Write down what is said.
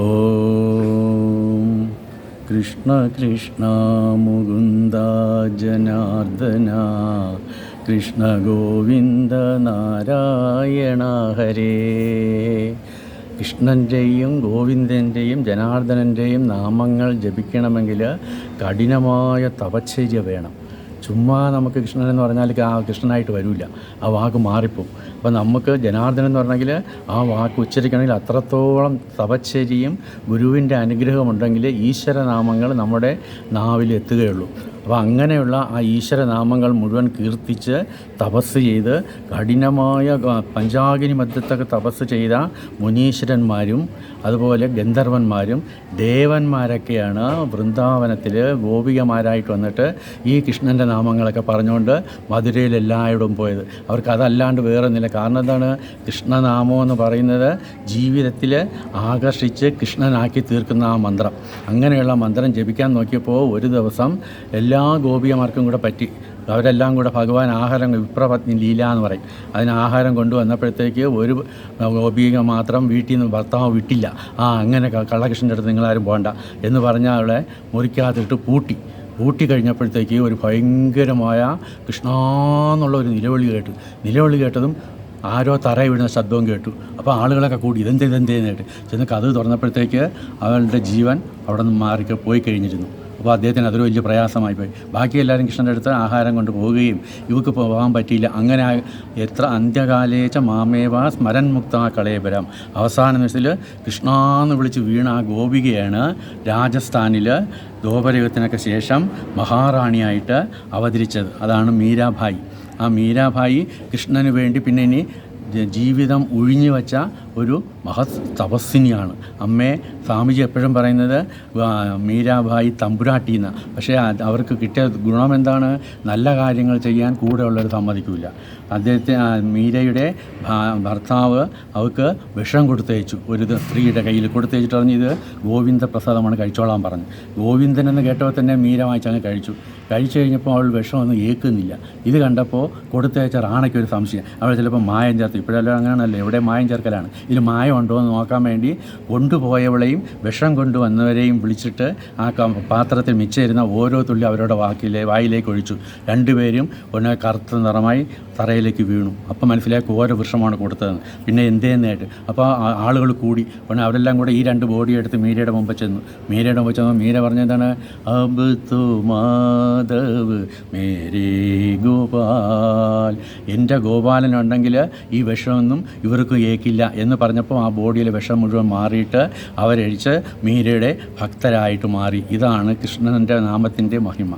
ഓം കൃഷ്ണ കൃഷ്ണ മുകുന്ദ ജനാർദ്ദന കൃഷ്ണ ഗോവിന്ദ നാരായണ ഹരേ. കൃഷ്ണന്റെയും ഗോവിന്ദന്റെയും ജനാർദ്ദനന്റെയും നാമങ്ങൾ ജപിക്കണമെങ്കിൽ കഠിനമായ തപശ്ചര്യ വേണം. ചുമ്മാ നമുക്ക് കൃഷ്ണൻ എന്ന് പറഞ്ഞാൽ ആ കൃഷ്ണനായിട്ട് വരില്ല ആ വാക്ക് മാറിപ്പോവും. അപ്പോൾ നമുക്ക് ജനാർദ്ദനൻ എന്ന് പറഞ്ഞെങ്കിൽ ആ വാക്ക് ഉച്ചരിക്കണമെങ്കിൽ അത്രത്തോളം തപശ്ചര്യയും ഗുരുവിന്റെ അനുഗ്രഹമുണ്ടെങ്കിൽ ഈശ്വരനാമങ്ങൾ നമ്മുടെ നാവിൽ എത്തുകയുള്ളൂ. അപ്പോൾ അങ്ങനെയുള്ള ആ ഈശ്വരനാമങ്ങൾ മുഴുവൻ കീർത്തിച്ച് തപസ് ചെയ്ത് കഠിനമായ പഞ്ചാഗിനി മധ്യത്തൊക്കെ തപസ് ചെയ്ത മുനീശ്വരന്മാരും അതുപോലെ ഗന്ധർവന്മാരും ദേവന്മാരൊക്കെയാണ് വൃന്ദാവനത്തിൽ ഗോപികമാരായിട്ട് വന്നിട്ട് ഈ കൃഷ്ണന്റെ നാമങ്ങളൊക്കെ പറഞ്ഞുകൊണ്ട് മധുരയിൽ എല്ലായിടവും പോയത്. അവർക്ക് അതല്ലാണ്ട് വേറെ നില കാരണം എന്താണ്? കൃഷ്ണനാമം എന്ന് പറയുന്നത് ജീവിതത്തിൽ ആകർഷിച്ച് കൃഷ്ണനാക്കി തീർക്കുന്ന ആ മന്ത്രം. അങ്ങനെയുള്ള മന്ത്രം ജപിക്കാൻ നോക്കിയപ്പോൾ ഒരു ദിവസം എല്ലാ ഗോപികമാർക്കും കൂടെ പറ്റി. അവരെല്ലാം കൂടെ ഭഗവാൻ ആഹാരം വിപ്രപത്നി ലീല എന്ന് പറയും. അതിന് ആഹാരം കൊണ്ടുവന്നപ്പോഴത്തേക്ക് ഒരു ഗോപിക മാത്രം വീട്ടിൽ നിന്ന് ഭർത്താവ് വിട്ടില്ല. ആ അങ്ങനെ കള്ളകൃഷ്ണന്റെ അടുത്ത് നിങ്ങളാരും പോകണ്ട എന്ന് പറഞ്ഞാൽ അവളെ മുറിക്കകത്തിട്ട് പൂട്ടി. പൂട്ടി കഴിഞ്ഞപ്പോഴത്തേക്ക് ഒരു ഭയങ്കരമായ കൃഷ്ണാന്നുള്ള ഒരു നിലവിളി കേട്ടു. നിലവിളി കേട്ടതും ആരോ തറ വീഴുന്ന ശബ്ദവും കേട്ടു. അപ്പോൾ ആളുകളൊക്കെ കൂടി ഇതെന്ത് ഇതെന്തേന്ന് കേട്ട്. ചെന്ന് കഥ തുറന്നപ്പോഴത്തേക്ക് അവളുടെ ജീവൻ അവിടെ നിന്ന് മാറി പോയി കഴിഞ്ഞിരുന്നു. അപ്പോൾ അദ്ദേഹത്തിന് അതൊരു വലിയ പ്രയാസമായി പോയി. ബാക്കി എല്ലാവരും കൃഷ്ണന്റെ അടുത്ത് ആഹാരം കൊണ്ട് പോവുകയും ഇവക്ക് പോകാൻ പറ്റിയില്ല. അങ്ങനെ എത്ര അന്ത്യകാലേച്ച മാമേവാ സ്മരൻ മുക്ത കളയപരം അവസാന നിമിഷത്തിൽ കൃഷ്ണ എന്ന് വിളിച്ച് വീണ ആ ഗോപികയാണ് രാജസ്ഥാനിൽ ദോപരയുഗത്തിനൊക്കെ ശേഷം മഹാറാണിയായിട്ട് അവതരിച്ചത്. അതാണ് മീരാഭായി. ആ മീരാഭായി കൃഷ്ണന് വേണ്ടി പിന്നെ ഇനി ജീവിതം ഒഴിഞ്ഞു വച്ച ഒരു മഹത് തപസ്സിനിയാണ്. അമ്മയെ സ്വാമിജി എപ്പോഴും പറയുന്നത് മീരാഭായി തമ്പുരാട്ടി എന്ന പക്ഷേ അവർക്ക് കിട്ടിയ ഗുണം എന്താണ്? നല്ല കാര്യങ്ങൾ ചെയ്യാൻ കൂടെയുള്ളവർ സമ്മതിക്കില്ല അദ്ദേഹത്തെ മീരയുടെ ഭർത്താവ് അവർക്ക് വിഷം കൊടുത്തയച്ചു. ഒരു സ്ത്രീയുടെ കയ്യിൽ കൊടുത്തയച്ചിട്ട് ഇത് ഗോവിന്ദ പ്രസാദമാണ് കഴിച്ചോളാൻ പറഞ്ഞു. ഗോവിന്ദൻ എന്ന് കേട്ടപ്പോൾ തന്നെ മീര വാങ്ങിച്ചങ്ങ് കഴിച്ചു. കഴിച്ചു കഴിഞ്ഞപ്പോൾ അവൾ വിഷമൊന്നും ഏൽക്കുന്നില്ല. ഇത് കണ്ടപ്പോൾ കൊടുത്തയച്ച റാണയ്ക്ക് ഒരു സംശയം. അവൾ ചിലപ്പോൾ മായം ചേർത്ത് ഇപ്പോഴെല്ലാം അങ്ങനെയാണല്ലോ. ഇവിടെ മായം ചേർക്കലാണ്. ഇതിൽ മായം ഉണ്ടോ എന്ന് നോക്കാൻ വേണ്ടി കൊണ്ടുപോയവളെയും വിഷം കൊണ്ടുവന്നവരെയും വിളിച്ചിട്ട് ആ പാത്രത്തിൽ മിച്ചിരുന്ന ഓരോ തുള്ളി അവരുടെ വാക്കിലെ വായിലേക്ക് ഒഴിച്ചു. രണ്ടുപേരും ഒന്ന് കറുത്ത നിറമായി തറയിലേക്ക് വീണു. അപ്പോൾ മനസ്സിലാക്കി ഓരോ വൃക്ഷമാണ് കൊടുത്തതെന്ന് പിന്നെ എന്തേന്നായിട്ട്? അപ്പോൾ ആളുകൾ കൂടി. പിന്നെ അവരെല്ലാം കൂടെ ഈ രണ്ട് ബോഡി എടുത്ത് മീരയുടെ മുമ്പ് ചെന്നു. മീരയുടെ മുമ്പ് ചെന്നു മീര പറഞ്ഞതാണ് അബ് തു മാധവ് മേരേ ഗോപാൽ. എന്റെ ഗോപാലനുണ്ടെങ്കിൽ ഈ വിഷമൊന്നും ഇവർക്ക് ഏക്കില്ല എന്ന് പറഞ്ഞപ്പോൾ ആ ബോഡിയിലെ വിഷം മുഴുവൻ മാറിയിട്ട് അവരഴിച്ച് മീരയുടെ ഭക്തരായിട്ട് മാറി. ഇതാണ് കൃഷ്ണന്റെ നാമത്തിന്റെ മഹിമ.